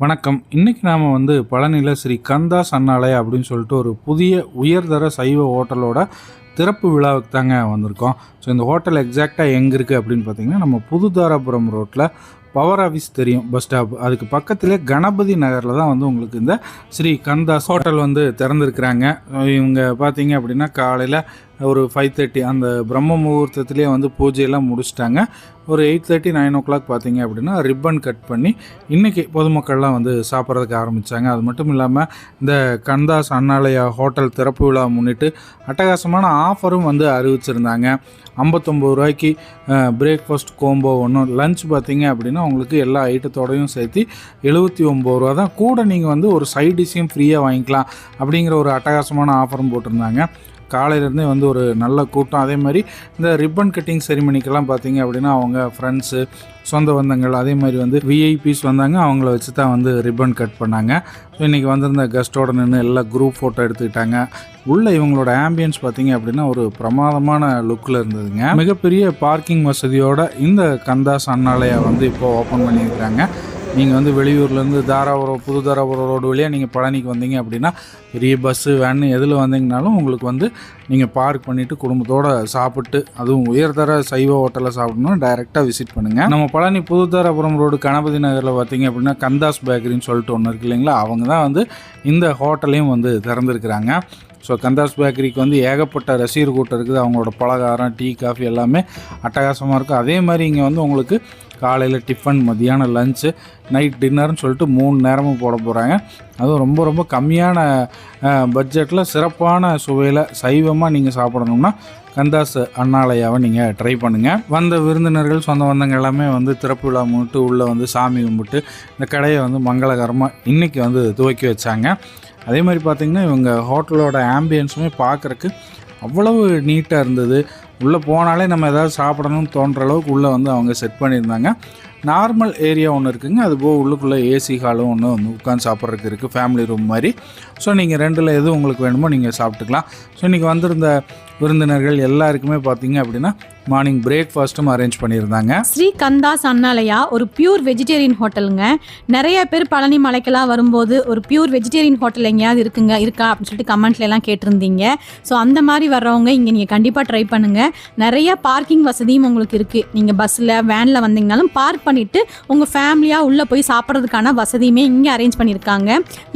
வணக்கம். இன்றைக்கி நாம் வந்து பழனியில் ஸ்ரீ கந்தா சன்னாலய அப்படின்னு சொல்லிட்டு ஒரு புதிய உயர்தர சைவ ஹோட்டலோட திறப்பு விழாவுக்கு தாங்க வந்திருக்கோம். ஸோ இந்த ஹோட்டல் எக்ஸாக்டாக எங்கே இருக்குது அப்படின்னு பார்த்தீங்கன்னா நம்ம புதுதாராபுரம் ரோட்டில் பவர் ஆஃபீஸ் தெரியும் பஸ் ஸ்டாப் அதுக்கு பக்கத்திலே கணபதி நகரில் தான் வந்து உங்களுக்கு இந்த ஸ்ரீ கந்தாஸ் ஹோட்டல் வந்து திறந்துருக்குறாங்க. இவங்க பார்த்தீங்க அப்படின்னா காலையில் ஒரு ஃபைவ் தேர்ட்டி அந்த பிரம்ம முகூர்த்தத்துலேயே வந்து பூஜையெல்லாம் முடிச்சிட்டாங்க. ஒரு eight thirty nine o'clock பார்த்தீங்க அப்படின்னா ரிப்பன் கட் பண்ணி இன்றைக்கி பொதுமக்கள்லாம் வந்து சாப்பிட்றதுக்கு ஆரம்பித்தாங்க அது மட்டும் இல்லாமல் இந்த கந்தாஸ் அண்ணாலயா ஹோட்டல் திறப்பு விழா முன்னிட்டு அட்டகாசமான ஆஃபரும் வந்து அறிவிச்சிருந்தாங்க. ஐம்பத்தொம்பது ரூபாய்க்கு பிரேக்ஃபாஸ்ட் கோம்போ ஒன்றும் லஞ்ச் பார்த்தீங்க அப்படின்னா உங்களுக்கு எல்லா ஐட்டத்தோடையும் சேர்த்து எழுபத்தி ஒம்பது ரூபா தான். கூட நீங்கள் வந்து ஒரு சைட் டிஷ்ஷையும் ஃப்ரீயாக வாங்கிக்கலாம் அப்படிங்கிற ஒரு அட்டகாசமான ஆஃபரும் போட்டிருந்தாங்க. காலையிலேருந்தே வந்து ஒரு நல்ல கூட்டம். அதே மாதிரி இந்த ரிப்பன் கட்டிங் செரிமனிக்கெல்லாம் பார்த்தீங்க அப்படின்னா அவங்க ஃப்ரெண்ட்ஸு சொந்த பந்தங்கள் அதே மாதிரி வந்து விஐபிஸ் வந்தாங்க. அவங்கள வச்சு தான் வந்து ரிப்பன் கட் பண்ணாங்க. ஸோ இன்றைக்கி வந்திருந்த கெஸ்ட்டோட நின்று எல்லாம் குரூப் ஃபோட்டோ எடுத்துக்கிட்டாங்க. உள்ள இவங்களோட ஆம்பியன்ஸ் பார்த்தீங்க அப்படின்னா ஒரு பிரமாதமான லுக்கில் இருந்ததுங்க. மிகப்பெரிய பார்க்கிங் வசதியோட இந்த கந்தாஸ் அண்ணாலயா வந்து இப்போது ஓப்பன் பண்ணியிருக்கிறாங்க நீங்கள் வந்து வெளியூர்லேருந்து தாராபுரம் புது தாராபுரம் ரோடு வழியாக நீங்கள் பழனிக்கு வந்தீங்க அப்படின்னா பெரிய பஸ்ஸு வேனு எதில் வந்தீங்கனாலும் உங்களுக்கு வந்து நீங்கள் பார்க் பண்ணிவிட்டு குடும்பத்தோடு சாப்பிட்டு அதுவும் உயர்தர சைவ ஹோட்டலில் சாப்பிடணும் டைரெக்டாக விசிட் பண்ணுங்கள் நம்ம பழனி புது தாராபுரம் ரோடு கணபதி நகரில் பார்த்தீங்க அப்படின்னா கந்தாஸ் பேக்கரின்னு சொல்லிட்டு ஒன்று இருக்கு இல்லைங்களா? அவங்க தான் வந்து இந்த ஹோட்டலையும் வந்து திறந்துருக்குறாங்க. ஸோ கந்தாஸ் பேக்கரிக்கு வந்து ஏகப்பட்ட ரசிகர் கூட்டம் இருக்குது அவங்களோட பலகாரம் டீ காஃபி எல்லாமே அட்டகாசமாக இருக்கும். அதே மாதிரி இங்கே வந்து உங்களுக்கு காலையில் டிஃபன் மதியானம் லஞ்சு நைட் டின்னர்னு சொல்லிட்டு மூணு நேரமும் போட போகிறாங்க அதுவும் ரொம்ப ரொம்ப கம்மியான பட்ஜெட்டில் சிறப்பான சுவையில் சைவமாக நீங்கள் சாப்பிடணும்னா கந்தாஸ் அண்ணாலயாவை நீங்கள் ட்ரை பண்ணுங்கள் வந்த விருந்தினர்கள் சொந்த பந்தங்கள் எல்லாமே வந்து திறப்பு விழா முன்னிட்டு உள்ளே வந்து சாமி கும்பிட்டு இந்த கடையை வந்து மங்களகரமாக இன்றைக்கி வந்து துவக்கி வச்சாங்க. அதே மாதிரி பார்த்திங்கன்னா இவங்க ஹோட்டலோட ஆம்பியன்ஸுமே பார்க்குறக்கு அவ்வளவு நீட்டாக இருந்தது. உள்ளே போனாலே நம்ம ஏதாவது சாப்பிடணும்னு தோன்ற அளவுக்கு உள்ளே வந்து அவங்க செட் பண்ணியிருந்தாங்க. நார்மல் ஏரியா ஒன்று இருக்குங்க. அது போக உள்ளுக்குள்ளே ஏசி ஹாலும் ஒன்று வந்து உட்காந்து சாப்பிட்றதுக்கு இருக்குது ஃபேமிலி ரூம் மாதிரி. ஸோ நீங்கள் ரெண்டில் எது உங்களுக்கு வேணுமோ நீங்கள் சாப்பிட்டுக்கலாம். ஸோ இன்றைக்கி வந்திருந்த விருந்தினர்கள் எல்லாருக்குமே பார்த்தீங்க அப்படின்னா மார்னிங் பிரேக்ஃபாஸ்ட்டும் அரேஞ்ச் பண்ணியிருந்தாங்க. ஸ்ரீ கந்தாஸ் அண்ணாலயா ஒரு பியூர் வெஜிடேரியன் ஹோட்டலுங்க நிறைய பேர் பழனி மலைக்கெல்லாம் வரும்போது ஒரு பியூர் வெஜிடேரியன் ஹோட்டல் எங்கேயாவது இருக்குங்க இருக்கா அப்படின்னு சொல்லிட்டு கமெண்ட்ல எல்லாம் கேட்டிருந்தீங்க. ஸோ அந்த மாதிரி வர்றவங்க இங்கே நீங்கள் கண்டிப்பாக ட்ரை பண்ணுங்க. நிறைய பார்க்கிங் வசதியும் உங்களுக்கு இருக்கு. நீங்கள் பஸ்ஸில் வேனில் வந்தீங்கனாலும் பார்க் பண்ணிட்டு உங்கள் ஃபேமிலியாக உள்ளே போய் சாப்பிட்றதுக்கான வசதியுமே இங்கே அரேஞ்ச் பண்ணியிருக்காங்க.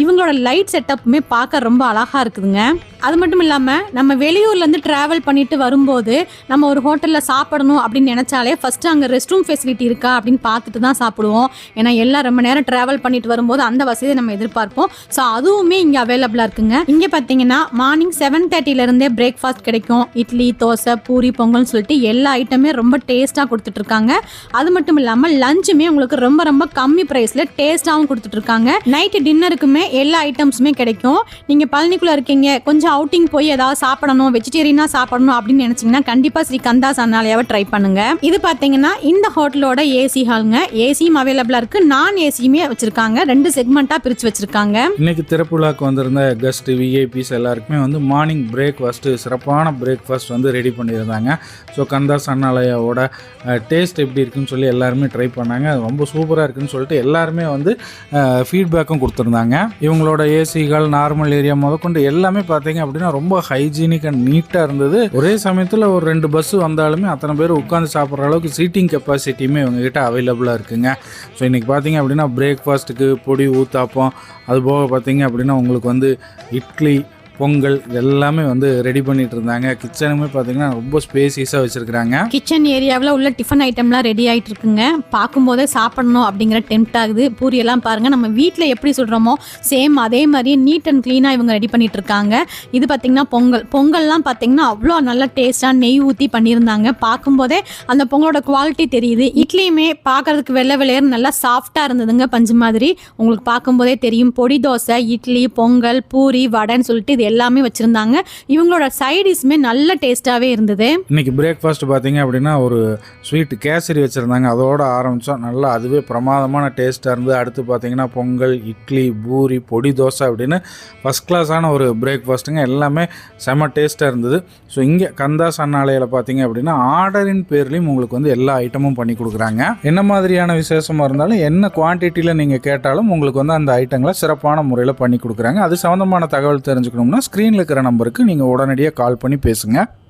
இவங்களோட லைட் செட்டப்புமே பார்க்க ரொம்ப அழகாக இருக்குதுங்க. அது மட்டும் இல்லாமல் நம்ம வெளியூர்லேருந்து ட்ராவல் பண்ணிட்டு வரும்போது நம்ம ஒரு ஹோட்டலில் சாப்பிடணும் அப்படின்னு நினச்சாலே ஃபஸ்ட்டு அங்கே ரெஸ்ட் ரூம் ஃபெசிலிட்டி இருக்கா அப்படின்னு பார்த்துட்டு தான் சாப்பிடுவோம். ஏன்னா எல்லாம் ரொம்ப நேரம் ட்ராவல் பண்ணிட்டு வரும்போது அந்த வசதியை நம்ம எதிர்பார்ப்போம். ஸோ அதுவுமே இங்கே அவைலபிளாக இருக்குங்க. இங்கே பார்த்தீங்கன்னா மார்னிங் செவன் தேர்ட்டிலேருந்தே பிரேக்ஃபாஸ்ட் கிடைக்கும். இட்லி தோசை பூரி பொங்கல்னு சொல்லிட்டு எல்லா ஐட்டமே ரொம்ப டேஸ்ட்டாக கொடுத்துட்டு இருக்காங்க. அது மட்டும் இல்லாமல் லஞ்சுமே உங்களுக்கு ரொம்ப ரொம்ப கம்மி ப்ரைஸில் டேஸ்ட்டாகவும் கொடுத்துட்டு இருக்காங்க. நைட்டு டின்னருக்குமே எல்லா ஐட்டம்ஸுமே கிடைக்கும். நீங்கள் பழனிக்குள்ளே இருக்கீங்க. கொஞ்சம் அவுட்டிங் போய் ஏதாவது சாப்பிடணும் வெஜிடேரியனாக சாப்பிடணும் அப்படின்னு நினச்சிங்கன்னா கண்டிப்பாக ஸ்ரீ கந்தா அண்ணாலயாவை ட்ரை பண்ணுங்க. இது பார்த்தீங்கன்னா இந்த ஹோட்டலோட ஏசி ஹாலுங்க ஏசியும் அவைலபிளாக இருக்குது நான் ஏசியுமே வச்சுருக்காங்க. ரெண்டு செக்மெண்ட்டாக பிரித்து வச்சுருக்காங்க. இன்னைக்கு திறப்புலாக்கு வந்திருந்த கெஸ்ட்டு விஐபிஸ் எல்லாருக்குமே வந்து மார்னிங் பிரேக்ஃபாஸ்ட்டு சிறப்பான பிரேக்ஃபாஸ்ட் வந்து ரெடி பண்ணியிருந்தாங்க. ஸோ கந்தா சன்னாலயாவோட டேஸ்ட் எப்படி இருக்குன்னு சொல்லி எல்லாருமே ட்ரை பண்ணாங்க. ரொம்ப சூப்பராக இருக்குன்னு சொல்லிட்டு எல்லாருமே வந்து ஃபீட்பேக்கும் கொடுத்துருந்தாங்க. இவங்களோட ஏசிகள் நார்மல் ஏரியா முதற்கொண்டு எல்லாமே பார்த்தீங்க அப்படின்னா ரொம்ப ஹைஜீனிக் அண்ட் நீட்டாக இருந்தது. ஒரே சமயத்தில் ஒரு ரெண்டு பஸ்ஸு வந்தாலுமே அத்தனை பேர் உட்காந்து சாப்பிட்ற அளவுக்கு சீட்டிங் கெப்பாசிட்டியுமே இவங்ககிட்ட அவைலபிளாக இருக்குங்க. ஸோ இன்றைக்கி பார்த்தீங்க அப்படின்னா பிரேக்ஃபாஸ்ட்டுக்கு பொடி ஊத்தாப்பம். அதுபோக பார்த்தீங்க அப்படின்னா உங்களுக்கு வந்து இட்லி பொங்கல் இது எல்லாமே வந்து ரெடி பண்ணிட்டு இருந்தாங்க கிச்சனுமே பார்த்தீங்கன்னா ரொம்ப ஸ்பேசியஸாக வச்சுருக்குறாங்க. கிச்சன் ஏரியாவில் உள்ள டிஃபன் ஐட்டம்லாம் ரெடி ஆகிட்டு இருக்குங்க பார்க்கும்போதே சாப்பிடணும் அப்படிங்கிற டெம்ட் ஆகுது. பூரியெல்லாம் பாருங்கள் நம்ம வீட்டில் எப்படி சொல்கிறோமோ சேம் அதே மாதிரியே நீட் அண்ட் க்ளீனாக இவங்க ரெடி பண்ணிட்டு இருக்காங்க இது பார்த்திங்கன்னா பொங்கல். பொங்கல்லாம் பார்த்தீங்கன்னா அவ்வளோ நல்ல டேஸ்ட்டாக நெய் ஊற்றி பண்ணியிருந்தாங்க. பார்க்கும்போதே அந்த பொங்கலோட குவாலிட்டி தெரியுது. இட்லியுமே பார்க்கறதுக்கு வெள்ளை வெள்ளையர் நல்லா சாஃப்டாக இருந்ததுங்க. பஞ்சு மாதிரி. உங்களுக்கு பார்க்கும்போதே தெரியும். பொடி தோசை இட்லி பொங்கல் பூரி வடைன்னு சொல்லிட்டு இது எல்லாமே வச்சுருந்தாங்க. இவங்களோட சைடிஸ்மே நல்ல டேஸ்ட்டாகவே இருந்தது. இன்றைக்கி பிரேக்ஃபாஸ்ட் பார்த்தீங்க அப்படின்னா ஒரு ஸ்வீட் கேசரி வச்சுருந்தாங்க. அதோட ஆரம்பித்தோம் நல்லா அதுவே பிரமாதமான டேஸ்ட்டாக இருந்தது. அடுத்து பார்த்தீங்கன்னா பொங்கல் இட்லி பூரி பொடி தோசை அப்படின்னு ஃபஸ்ட் கிளாஸான ஒரு பிரேக்ஃபாஸ்ட்டுங்க எல்லாமே செம டேஸ்ட்டாக இருந்தது. ஸோ இங்கே கந்தா சன்னாலையில் பார்த்தீங்க அப்படின்னா ஆர்டரின் பேர்லேயும் உங்களுக்கு வந்து எல்லா ஐட்டமும் பண்ணி கொடுக்குறாங்க. என்ன மாதிரியான விசேஷமாக இருந்தாலும் என்ன குவான்டிட்டியில் நீங்கள் கேட்டாலும் உங்களுக்கு வந்து அந்த ஐட்டங்களை சிறப்பான முறையில் பண்ணி கொடுக்குறாங்க. அது சம்மந்தமான தகவல் தெரிஞ்சுக்கணும்னா ஸ்க்ரீனில் இருக்கிற நம்பருக்கு நீங்கள் உடனடியாக கால் பண்ணி பேசுங்கள்